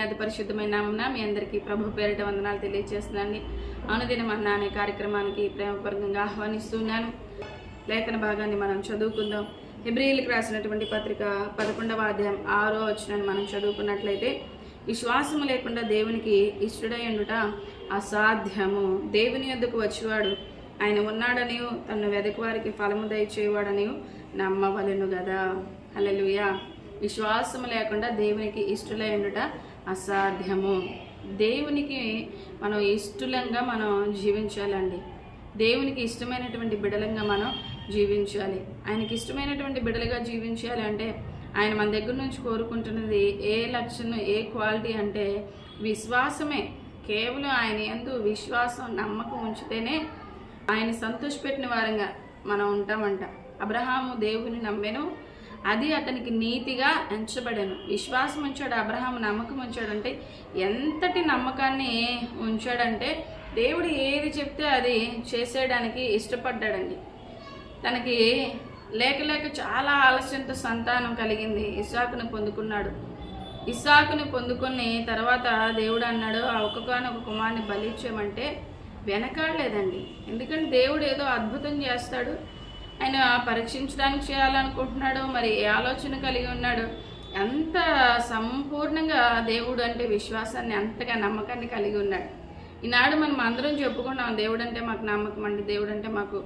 అతి పరిశుద్ధమైన నామమున మీ అందరికీ ప్రభు పేరిట వందనాలు తెలియజేస్తున్నాను అనుదినం అన్న అనే కార్యక్రమానికి ప్రేమపూర్వకంగా ఆహ్వానిస్తున్నాను. లేఖన భాగాన్ని మనం చదువుకుందాం. హెబ్రిల్కి రాసినటువంటి పత్రిక పదకొండవ అధ్యాయం ఆరో వచ్చినాన్ని మనం చదువుకున్నట్లయితే విశ్వాసము లేకుండా దేవునికి ఇష్టడై అసాధ్యము. దేవుని యొద్దకు వచ్చేవాడు ఆయన ఉన్నాడని తన వెదకు వారికి ఫలము దయచేవాడని నమ్మవలెను కదా హల్లెలూయా. విశ్వాసము లేకుండా దేవునికి ఇష్టలై ఉండుట అసాధ్యము. దేవునికి మనం ఇష్టలంగా మనం జీవించాలండి. దేవునికి ఇష్టమైనటువంటి బిడలంగా మనం జీవించాలి. ఆయనకి ఇష్టమైనటువంటి బిడలుగా జీవించాలి అంటే ఆయన మన దగ్గర నుంచి కోరుకుంటున్నది ఏ లక్షణం ఏ క్వాలిటీ అంటే విశ్వాసమే. కేవలం ఆయన ఎందు విశ్వాసం నమ్మకం ఉంచితేనే ఆయన సంతోషపెట్టిన వారంగా మనం ఉంటామంట. అబ్రహాము దేవుని నమ్మెను. అది అతనికి నీతిగా ఎంచబడను. విశ్వాసం ఉంచాడు అబ్రహాం నమ్మకం ఉంచాడు అంటే ఎంతటి నమ్మకాన్ని ఉంచాడంటే దేవుడు ఏది చెప్తే అది చేసేయడానికి ఇష్టపడ్డాడండి. తనకి లేక లేక చాలా ఆలస్యంతో సంతానం కలిగింది. ఇసాకును పొందుకున్నాడు. ఇసాకును పొందుకుని తర్వాత దేవుడు అన్నాడు ఆ ఒక్కొక్కనొక కుమార్ని బలిచ్చామంటే వెనకాడలేదండి. ఎందుకంటే దేవుడు ఏదో అద్భుతం చేస్తాడు ఆయన పరీక్షించడానికి చేయాలనుకుంటున్నాడు మరి ఏ ఆలోచన కలిగి ఉన్నాడు ఎంత సంపూర్ణంగా దేవుడు అంటే విశ్వాసాన్ని అంతగా నమ్మకాన్ని కలిగి ఉన్నాడు. ఈనాడు మనం అందరం చెప్పుకున్నాం దేవుడు అంటే మాకు నమ్మకం అండి దేవుడు అంటే మాకు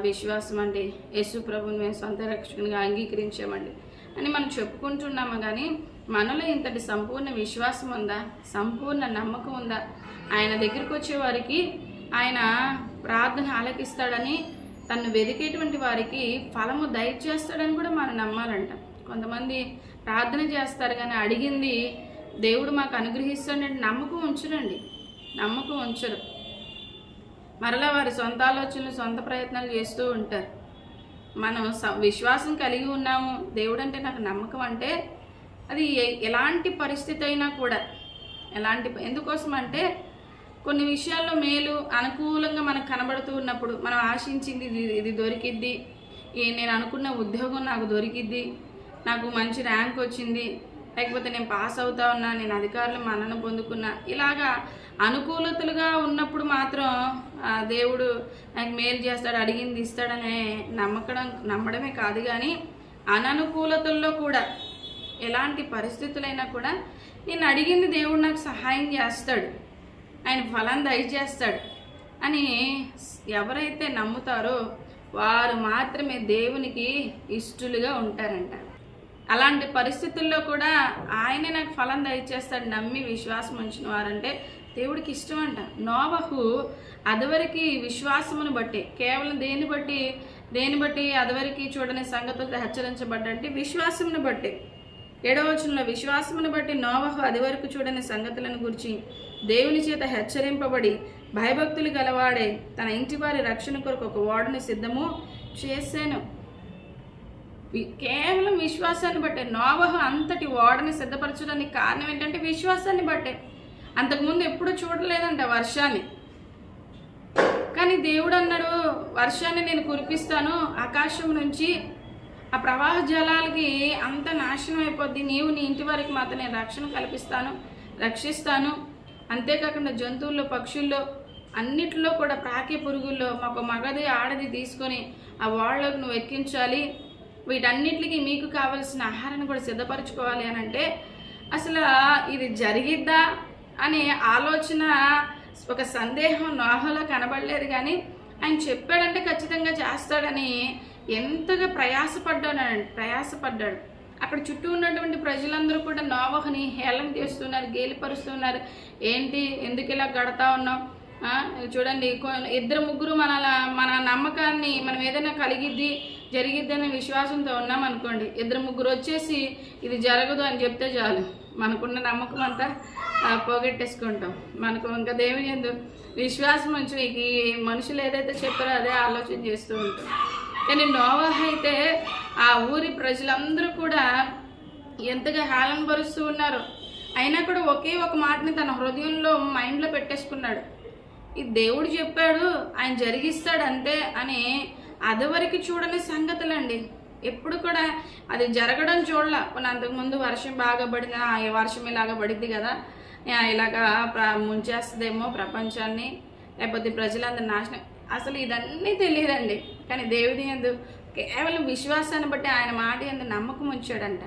విశ్వాసం అండి యేసు ప్రభుని మేము సొంత రక్షకునిగా అంగీకరించామండి అని మనం చెప్పుకుంటున్నాము కానీ మనలో ఇంతటి సంపూర్ణ విశ్వాసం ఉందా? సంపూర్ణ నమ్మకం ఉందా? ఆయన దగ్గరికి వచ్చే వారికి ఆయన ప్రార్థన ఆలకిస్తాడని తను వెదికేటువంటి వారికి ఫలము దయచేస్తాడని కూడా మనం నమ్మాలంట. కొంతమంది ప్రార్థన చేస్తారు కానీ అడిగింది దేవుడు మాకు అనుగ్రహిస్తాడంటే నమ్మకం ఉంచరండి. నమ్మకం ఉంచరు. మరలా వారి సొంత ఆలోచనలు సొంత ప్రయత్నాలు చేస్తూ ఉంటారు. మనం స- విశ్వాసం కలిగి ఉన్నాము దేవుడు అంటే నాకు నమ్మకం అంటే అది ఎలాంటి పరిస్థితి అయినా కూడా ఎలాంటి ఎందుకోసం అంటే కొన్ని విషయాల్లో మేలు అనుకూలంగా మనకు కనబడుతూ ఉన్నప్పుడు మనం ఆశించింది ఇది ఇది దొరికిద్ది. నేను అనుకున్న ఉద్యోగం నాకు దొరికిద్ది. నాకు మంచి ర్యాంక్ వచ్చింది. లేకపోతే నేను పాస్ అవుతా ఉన్నా నేను అధికారులు మన్నన పొందుకున్నా. ఇలాగా అనుకూలతలుగా ఉన్నప్పుడు మాత్రం ఆ, దేవుడు నాకు మేలు చేస్తాడు అడిగింది ఇస్తాడనే నమ్మకడం నమ్మడమే కాదు కానీ అననుకూలతల్లో కూడా ఎలాంటి పరిస్థితులైనా కూడా నేను అడిగింది దేవుడు నాకు సహాయం చేస్తాడు. ఆయన ఫలం దయచేస్తాడు అని ఎవరైతే నమ్ముతారో వారు మాత్రమే దేవునికి ఇష్టలుగా ఉంటారంట. అలాంటి పరిస్థితుల్లో కూడా ఆయనే నాకు ఫలం దయచేస్తాడు నమ్మి విశ్వాసం ఉంచిన వారంటే దేవుడికి ఇష్టం అంట. నోవహు అదివరికి విశ్వాసమును బట్టి కేవలం దేని బట్టి దేని బట్టి అదివరికి చూడని సంగతులతో హెచ్చరించబడ్డంటే విశ్వాసమును బట్టి. ఏడవచనంలో విశ్వాసమును బట్టి నోవహు అదివరకు చూడని సంగతులను గురించి దేవుని చేత హెచ్చరింపబడి భయభక్తులు గలవాడే తన ఇంటి వారి రక్షణ కొరకు ఒక ఓడని సిద్ధము చేశాను కేవలం విశ్వాసాన్ని బట్టే నోవహు అంతటి ఓడని సిద్ధపరచడానికి కారణం ఏంటంటే విశ్వాసాన్ని బట్టే. అంతకుముందు ఎప్పుడూ చూడలేదంట వర్షాన్ని. కానీ దేవుడు అన్నాడు వర్షాన్ని నేను కురిపిస్తాను ఆకాశం నుంచి ఆ ప్రవాహ జలాలకి అంత నాశనం అయిపోద్ది. నీవు నీ ఇంటి వారికి మాత్రం నేను రక్షణ కల్పిస్తాను రక్షిస్తాను. అంతేకాకుండా జంతువుల్లో పక్షుల్లో అన్నిటిలో కూడా ప్రాకే పురుగుల్లో మాకు మగది ఆడది తీసుకొని ఆ వాళ్ళకు నువ్వు ఎక్కించాలి. వీటన్నిటికి మీకు కావలసిన ఆహారాన్ని కూడా సిద్ధపరచుకోవాలి అని అంటే అసలు ఇది జరిగిద్దా అనే ఆలోచన ఒక సందేహం నోహలో కనబడలేదు కానీ ఆయన చెప్పాడంటే ఖచ్చితంగా చేస్తాడని ఎంతగా ప్రయాసపడ్డాడు ప్రయాసపడ్డాడు. అక్కడ చుట్టూ ఉన్నటువంటి ప్రజలందరూ కూడా నోవహని హేళన చేస్తున్నారు గేలిపరుస్తున్నారు. ఏంటి ఎందుకు ఇలా గడతా ఉన్నాం చూడండి ఇద్దరు ముగ్గురు మన మన నమ్మకాన్ని మనం ఏదైనా కలిగిద్ది జరిగిద్ది అనే విశ్వాసంతో ఉన్నాం అనుకోండి. ఇద్దరు ముగ్గురు వచ్చేసి ఇది జరగదు అని చెప్తే చాలు. మనకున్న నమ్మకం అంతా పోగొట్టేసుకుంటాం. మనకు ఇంకా దేవుని ఎందు విశ్వాసం ఉంచి ఈ మనుషులు ఏదైతే చెప్పారో అదే ఆలోచన చేస్తూ ఉంటాం. కానీ నోవా అయితే ఆ ఊరి ప్రజలందరూ కూడా ఎంతగా హేళన పరుస్తూ ఉన్నారు. అయినా కూడా ఒకే ఒక మాటని తన హృదయంలో మైండ్లో పెట్టేసుకున్నాడు. ఈ దేవుడు చెప్పాడు ఆయన జరిగిస్తాడు అంతే అని అదివరకు చూడని సంగతులండి. ఎప్పుడు కూడా అది జరగడం చూడలే. కొన్ని అంతకుముందు వర్షం బాగా పడింది ఆ, వర్షం ఇలాగ పడిద్ది కదా ఆ, ఇలాగా ప్ర ముంచేస్తుందేమో ప్రపంచాన్ని లేకపోతే ప్రజలందరి నాశనం. అసలు ఇదన్నీ తెలియదండి. కానీ దేవుని ఎందు కేవలం విశ్వాసాన్ని బట్టి ఆయన మాట ఎందు నమ్మకం ఉంచాడంట.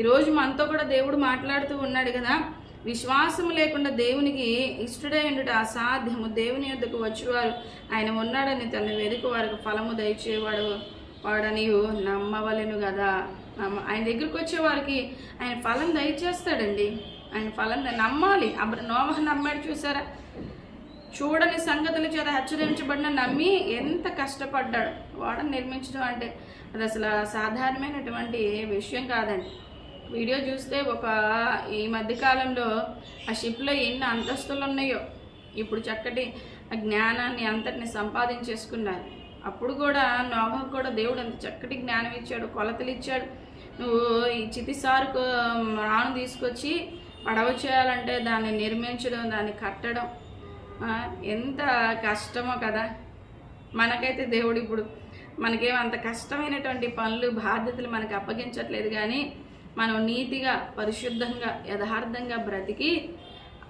ఈరోజు మనతో కూడా దేవుడు మాట్లాడుతూ ఉన్నాడు కదా విశ్వాసం లేకుండా దేవునికి ఇష్టడై ఉండుట అసాధ్యము. దేవుని యొద్దకు వచ్చేవారు ఆయన ఉన్నాడని తన వెనుక వారికి ఫలము దయచేవాడు వాడని నమ్మవలను కదా. నమ్మ ఆయన దగ్గరికి వచ్చే వారికి ఆయన ఫలం దయచేస్తాడండి. ఆయన ఫలం నమ్మాలి. అబ్ర నోమహ నమ్మాడు చూసారా? చూడని సంగతుల చేత హెచ్చరించబడిన నమ్మి ఎంత కష్టపడ్డాడు. వాడని నిర్మించడం అంటే అది అసలు సాధారణమైనటువంటి విషయం కాదండి. వీడియో చూస్తే ఒక ఈ మధ్యకాలంలో ఆ షిప్లో ఎన్ని అంతస్తులు ఉన్నాయో ఇప్పుడు చక్కటి ఆ జ్ఞానాన్ని అంతటిని సంపాదించేసుకున్నారు. అప్పుడు కూడా నోహకు కూడా దేవుడు అంత చక్కటి జ్ఞానం ఇచ్చాడు కొలతలు ఇచ్చాడు. నువ్వు ఈ చితిసారుకు రాను తీసుకొచ్చి పడవ చేయాలంటే దాన్ని నిర్మించడం దాన్ని కట్టడం ఎంత కష్టమో కదా. మనకైతే దేవుడు ఇప్పుడు మనకేం అంత కష్టమైనటువంటి పనులు బాధ్యతలు మనకు అప్పగించట్లేదు కానీ మనం నీతిగా పరిశుద్ధంగా యథార్థంగా బ్రతికి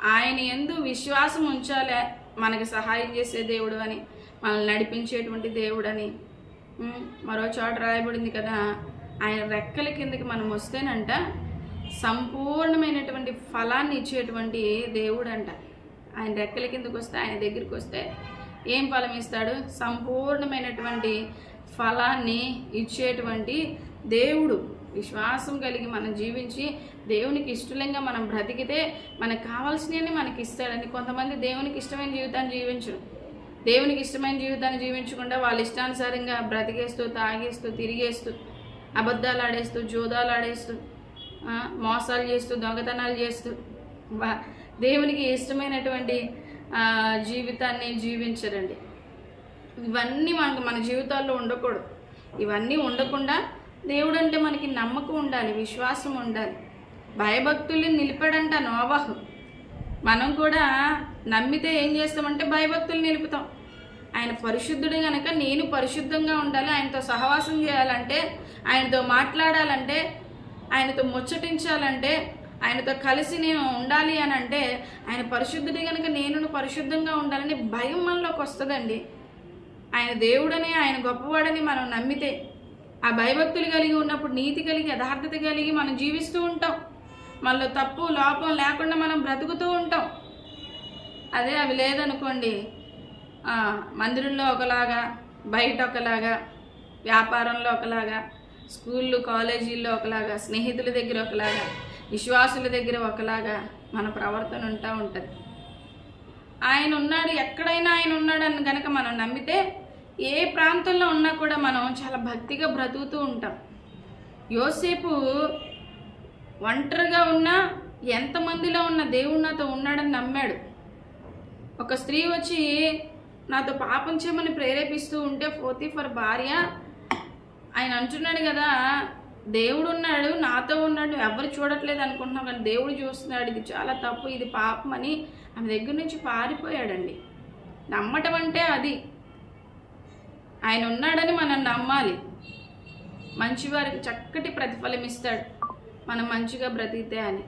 ఆయన ఎందు విశ్వాసం ఉంచాలి మనకి సహాయం చేసే దేవుడు అని మనల్ని నడిపించేటువంటి దేవుడు అని. మరో చోట రాయబడింది కదా ఆయన రెక్కల కిందకి మనం వస్తేనంట సంపూర్ణమైనటువంటి ఫలాన్ని ఇచ్చేటువంటి దేవుడు అంట ఆయన రెక్కల కిందకు వస్తే ఆయన దగ్గరికి వస్తే ఏం ఫలం ఇస్తాడు? సంపూర్ణమైనటువంటి ఫలాన్ని ఇచ్చేటువంటి దేవుడు. విశ్వాసం కలిగి మనం జీవించి దేవునికి ఇష్టంగా మనం బ్రతికితే మనకు కావాల్సినవి మనకి ఇస్తాడని కొంతమంది దేవునికి ఇష్టమైన జీవితాన్ని జీవించరు. దేవునికి ఇష్టమైన జీవితాన్ని జీవించకుండా వాళ్ళ ఇష్టానుసారంగా బ్రతికేస్తూ తాగేస్తూ తిరిగేస్తూ అబద్ధాలు ఆడేస్తూ జోదాలు ఆడేస్తూ మోసాలు చేస్తూ దొంగతనాలు చేస్తూ దేవునికి ఇష్టమైనటువంటి జీవితాన్ని జీవించరండి. ఇవన్నీ మనకు మన జీవితాల్లో ఉండకూడదు. ఇవన్నీ ఉండకుండా దేవుడు అంటే మనకి నమ్మకం ఉండాలి విశ్వాసం ఉండాలి. భయభక్తుల్ని నిలిపాడంట నోవాహు. మనం కూడా నమ్మితే ఏం చేస్తామంటే భయభక్తులు నిలుపుతాం. ఆయన పరిశుద్ధుడు కనుక నేను పరిశుద్ధంగా ఉండాలి ఆయనతో సహవాసం చేయాలంటే ఆయనతో మాట్లాడాలంటే ఆయనతో ముచ్చటించాలంటే ఆయనతో కలిసి నేను ఉండాలి అని అంటే ఆయన పరిశుద్ధుడి కనుక నేను పరిశుద్ధంగా ఉండాలని భయం మనలోకి వస్తుందండి. ఆయన దేవుడని ఆయన గొప్పవాడని మనం నమ్మితే ఆ భయభక్తులు కలిగి ఉన్నప్పుడు నీతి కలిగి యథార్థత కలిగి మనం జీవిస్తూ ఉంటాం. మనలో తప్పు లోపం లేకుండా మనం బ్రతుకుతూ ఉంటాం. అదే అవి లేదనుకోండి మందిరంలో ఒకలాగా బయట ఒకలాగా వ్యాపారంలో ఒకలాగా స్కూళ్ళు కాలేజీల్లో ఒకలాగా స్నేహితుల దగ్గర ఒకలాగా విశ్వాసుల దగ్గర ఒకలాగా మన ప్రవర్తన ఉంటా ఉంటుంది. ఆయన ఉన్నాడు ఎక్కడైనా ఆయన ఉన్నాడని కనుక మనం నమ్మితే ఏ ప్రాంతంలో ఉన్నా కూడా మనం చాలా భక్తిగా బ్రతుకుతూ ఉంటాం. యోసేపు ఒంటరిగా ఉన్నా ఎంతమందిలో ఉన్న దేవుడు నాతో ఉన్నాడని నమ్మాడు. ఒక స్త్రీ వచ్చి నాతో పాపం చేయమని ప్రేరేపిస్తూ ఉంటే పోతి ఫర్ భార్య ఆయన అంటున్నాడు కదా దేవుడు ఉన్నాడు నాతో ఉన్నాడు ఎవరు చూడట్లేదు అనుకుంటున్నావు కానీ దేవుడు చూస్తున్నాడు. ఇది చాలా తప్పు ఇది పాపం అని ఆమె దగ్గర నుంచి పారిపోయాడండి. నమ్మటం అంటే అది. ఆయన ఉన్నాడని మనం నమ్మాలి. మంచివారికి చక్కటి ప్రతిఫలం ఇస్తాడు. మనం మంచిగా బ్రతికితే అని.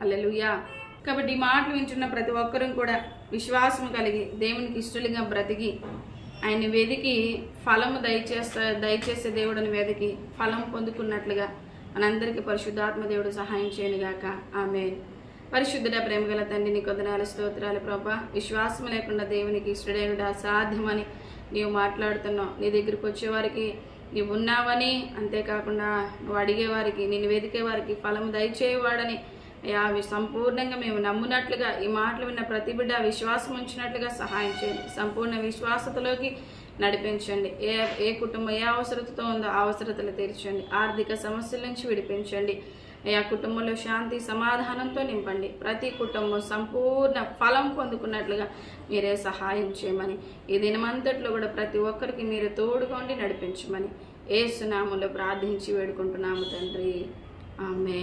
అల్లెలుయా కాబట్టి ఈ మాటలు వింటున్న ప్రతి ఒక్కరూ కూడా విశ్వాసం కలిగి దేవునికి ఇష్టలుగా బ్రతికి ఆయన వెదికి ఫలము దయచేస్తా దయచేసే దేవుడిని వెదికి ఫలం పొందుకున్నట్లుగా మనందరికీ పరిశుద్ధాత్మ దేవుడు సహాయం చేయనుగాక. ఆమె పరిశుద్ధుడ ప్రేమగల తండ్రిని కొందనాలు స్తోత్రాలు ప్రభా. విశ్వాసం లేకుండా దేవునికి ఇష్టడైనడు అసాధ్యమని నీవు మాట్లాడుతున్నావు. నీ దగ్గరికి వచ్చేవారికి నీవు ఉన్నావని అంతేకాకుండా నువ్వు అడిగేవారికి నేను వెతికే వారికి ఫలం దయచేయవాడని అవి సంపూర్ణంగా మేము నమ్మునట్లుగా ఈ మాటలు విన్న ప్రతి బిడ్డ విశ్వాసం ఉంచినట్లుగా సహాయం చేయండి. సంపూర్ణ విశ్వాసతలోకి నడిపించండి. ఏ ఏ కుటుంబం ఏ అవసరతతో ఉందో ఆ అవసరతలు తీర్చండి. ఆర్థిక సమస్యల నుంచి విడిపించండి. అయ్యా కుటుంబంలో శాంతి సమాధానంతో నింపండి. ప్రతి కుటుంబం సంపూర్ణ ఫలం పొందుకున్నట్లుగా మీరే సహాయం చేయమని ఈ దినమంతట్లో కూడా ప్రతి ఒక్కరికి మీరు తోడుకోండి నడిపించమని ఏ సునాములో ప్రార్థించి వేడుకుంటున్నాము తండ్రి. ఆమె